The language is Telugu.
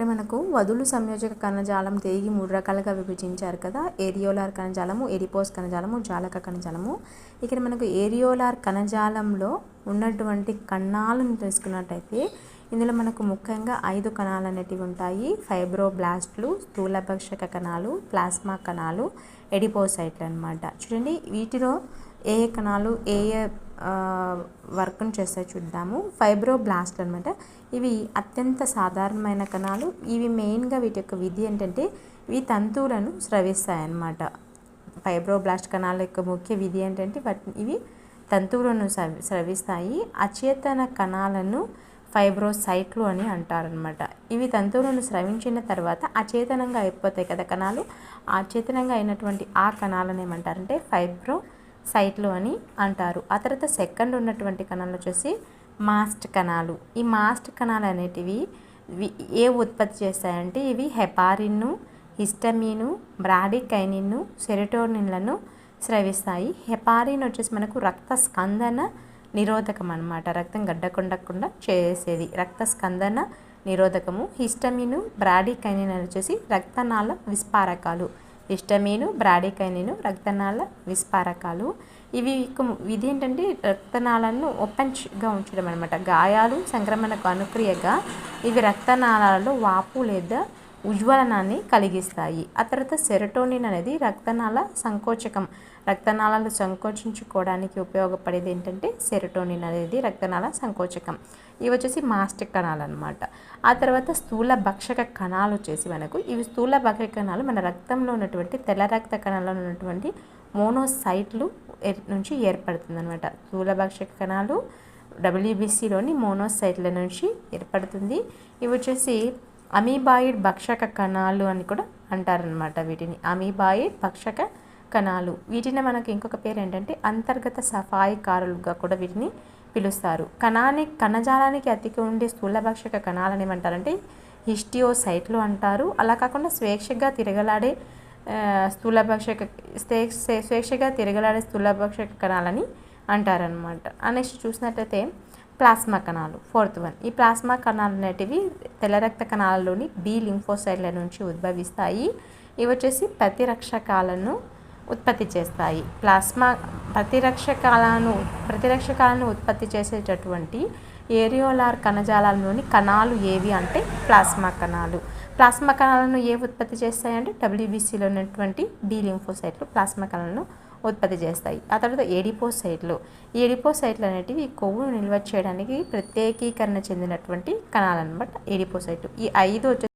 ఇక్కడ మనకు వదులు సంయోజక కణజాలం తిరిగి మూడు రకాలుగా విభజించారు కదా. ఏరియోలార్ కణజాలము ఎరిపోస్ కణజాలము జాలక కణజాలము. ఇక్కడ మనకు ఏరియోలార్ కణజాలంలో ఉన్నటువంటి కణాలను తెలుసుకున్నట్టయితే ఇందులో మనకు ముఖ్యంగా ఐదు కణాలు అనేటివి ఉంటాయి. ఫైబ్రోబ్లాస్ట్లు స్థూలభక్షక కణాలు ప్లాస్మా కణాలు ఎడిపోసైట్లు అనమాట చూడండి వీటిలో ఏ ఏ కణాలు ఏ ఏ వర్క్ను చేస్తాయి చూద్దాము. ఫైబ్రోబ్లాస్ట్లు అనమాట ఇవి అత్యంత సాధారణమైన కణాలు. ఇవి మెయిన్గా వీటి యొక్క విధి ఏంటంటే ఇవి తంతువులను స్రవిస్తాయి అన్నమాట. ఫైబ్రోబ్లాస్ట్ కణాల యొక్క ముఖ్య విధి ఏంటంటే వాటి ఇవి తంతువులను స్రవిస్తాయి. అచేతన కణాలను ఫైబ్రోసైట్లు అని అంటారనమాట ఇవి తంతువులను స్రవించిన తర్వాత అచేతనంగా అయిపోతాయి కదా కణాలు. అచేతనంగా అయినటువంటి ఆ కణాలను ఏమంటారంటే ఫైబ్రో సైట్లు అని అంటారు. ఆ తర్వాత సెకండ్ ఉన్నటువంటి కణాలు వచ్చేసి మాస్ట్ కణాలు. ఈ మాస్ట్ కణాలు అనేటివి ఏ ఉత్పత్తి చేస్తాయంటే ఇవి హెపారిన్ను హిస్టమీను బ్రాడికైనిన్ను సెరటోనిన్లను స్రవిస్తాయి. హెపారిన్ వచ్చేసి మనకు రక్త స్కందన నిరోధకం అనమాట రక్తం గడ్డకుండకుండా చేసేది. రక్త స్కందన నిరోధకము. హిస్టమిను బ్రాడికైనిన్ వచ్చేసి రక్తనాళ విస్పారకాలు. హిస్టమీను బ్రాడికైనిను రక్తనాళ విస్పారకాలు. ఇవి ఇది ఏంటంటే రక్తనాళాలను ఓపెన్గా ఉంచడం అనమాట గాయాలు సంక్రమణకు అనుక్రియగా ఇవి రక్తనాళాలలో వాపు లేదా ఉజ్వలనాన్ని కలిగిస్తాయి. ఆ తర్వాత సెరటోనిన్ అనేది రక్తనాళ సంకోచకం. రక్తనాళాలు సంకోచించుకోవడానికి ఉపయోగపడేది ఏంటంటే సెరటోనిన్ అనేది రక్తనాళ సంకోచకం. ఇవి వచ్చేసి మాస్టిక్ కణాలు అనమాట ఆ తర్వాత స్థూల భక్షక కణాలు వచ్చేసి మనకు ఇవి స్థూల భక్షక కణాలు మన రక్తంలో ఉన్నటువంటి తెల్ల రక్త కణాల్లో ఉన్నటువంటి మోనోసైట్లు నుంచి ఏర్పడుతుంది అనమాట స్థూల భక్షక కణాలు డబ్ల్యూబీసీలోని మోనోసైట్ల నుంచి ఏర్పడుతుంది. ఇవి వచ్చేసి అమీబాయిడ్ భక్షక కణాలు అని కూడా అంటారనమాట వీటిని. అమీబాయిడ్ భక్షక కణాలు. వీటిని మనకి ఇంకొక పేరు ఏంటంటే అంతర్గత సఫాయికారులుగా కూడా వీటిని పిలుస్తారు. కణాన్ని కణజాలానికి అతికి ఉండే స్థూలభక్షక కణాలని ఏమంటారంటే హిస్టియోసైట్లు అంటారు. అలా కాకుండా స్వేచ్ఛగా తిరగలాడే స్థూలభక్షక స్వేచ్ఛగా తిరగలాడే స్థూలభక్షక కణాలని అంటారనమాట నెక్స్ట్ చూసినట్లయితే ప్లాస్మా కణాలు ఫోర్త్ వన్. ఈ ప్లాస్మా కణాలు అనేటివి తెల్ల రక్త కణాలలోని బి లింఫోసైడ్ల నుంచి ఉద్భవిస్తాయి. ఇవి వచ్చేసి ప్రతిరక్షకాలను ఉత్పత్తి చేస్తాయి. ప్లాస్మా ప్రతిరక్షకాలను ప్రతిరక్షకాలను ఉత్పత్తి చేసేటటువంటి ఏరియోలార్ కణజాలంలోని కణాలు ఏవి అంటే ప్లాస్మా కణాలు. ప్లాస్మా కణాలను ఏ ఉత్పత్తి చేస్తాయంటే డబ్ల్యూబీసీలో ఉన్నటువంటి బి లింఫోసైట్లు ప్లాస్మా కణాలను ఉత్పత్తి చేస్తాయి. ఆ తర్వాత ఏడిపోసైట్లు ఈ ఏడిపోసైట్లు అనేటివి కొవ్వును నిల్వ చేయడానికి ప్రత్యేకీకరణ చెందినటువంటి కణాలు అనమాట ఏడిపోసైట్లు ఈ ఐదు